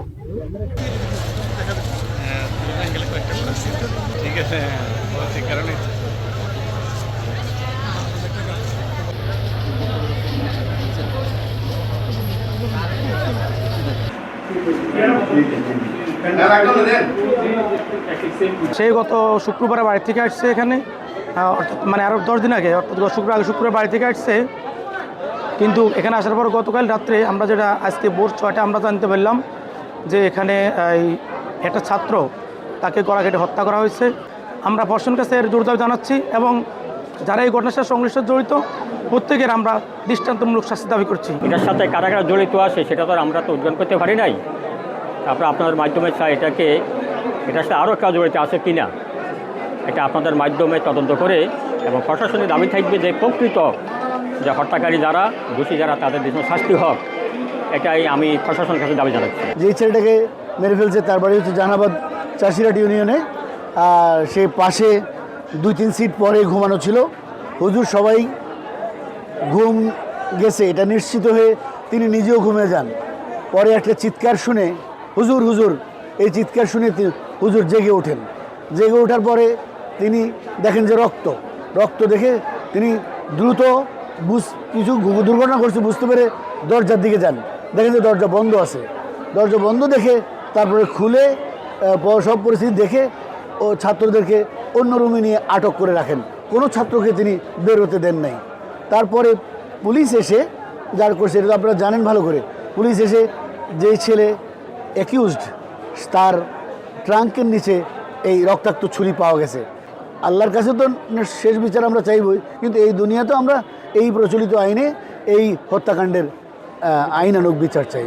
সেই সে গত শুক্রবারে বাড়ি থেকে আসছে এখানে। মানে আরও দশ দিন আগে, অর্থাৎ শুক্র আগে শুক্রবার বাড়ি থেকে আসছে। কিন্তু এখানে আসার পর গতকাল রাত্রে আমরা যেটা আজকে ভোর ছয়টা আমরা জানতে পারলাম যে এখানে, এই একটা ছাত্র তাকে গলা কেটে হত্যা করা হয়েছে। আমরা প্রশাসনের কাছে এর জোর দাবি জানাচ্ছি এবং যারা এই ঘটনার সাথে সংশ্লিষ্ট জড়িত, প্রত্যেকের আমরা দৃষ্টান্তমূলক শাস্তি দাবি করছি। এটার সাথে কারা কারা জড়িত আছে সেটা তো আমরা তো উদ্ঘাটন করতে পারি নাই। তারপরে আপনাদের মাধ্যমে চাই এটাকে, এটার সাথে আরও কেউ জড়িত আছে কি না এটা আপনাদের মাধ্যমে তদন্ত করে এবং প্রশাসনের দাবি থাকবে যে প্রকৃত যে হত্যাকারী যারা, দোষী যারা, তাদের শাস্তি হোক। এটাই আমি প্রশাসনের কাছে দাবি জানাচ্ছি। যেই ছেলেটাকে মেরে ফেলছে, তার বাড়ি হচ্ছে জাহানাবাদ চাষিরাট ইউনিয়নে। আর সে পাশে দুই তিন সিট পরে ঘুমানো ছিল। হুজুর সবাই ঘুম গেছে, এটা নিশ্চিত হয়ে তিনি নিজেও ঘুমে যান। পরে একটা চিৎকার শুনে, হুজুর হুজুর, এই চিৎকার শুনে হুজুর জেগে ওঠেন। জেগে ওঠার পরে তিনি দেখেন যে রক্ত রক্ত দেখে তিনি দ্রুত বুঝ কিছু দুর্ঘটনা করছে বুঝতে পেরে দরজার দিকে যান। দেখেন যে দরজা বন্ধ আছে। দরজা বন্ধ দেখে তারপরে খুলে সব পরিস্থিতি দেখে ও ছাত্রদেরকে অন্য রুমে নিয়ে আটক করে রাখেন। কোনো ছাত্রকে তিনি বের হতে দেন নাই। তারপরে পুলিশ এসে যার করছে, এটা আপনারা জানেন ভালো করে, পুলিশ এসে যেই ছেলে অ্যাকিউজড তার ট্রাঙ্কের নিচে এই রক্তাক্ত ছুরি পাওয়া গেছে। আল্লাহর কাছে তো শেষ বিচার আমরা চাইবই, কিন্তু এই দুনিয়াতেও আমরা এই প্রচলিত আইনে এই হত্যাকাণ্ডের আহ, আইনানুগ বিচার চাই।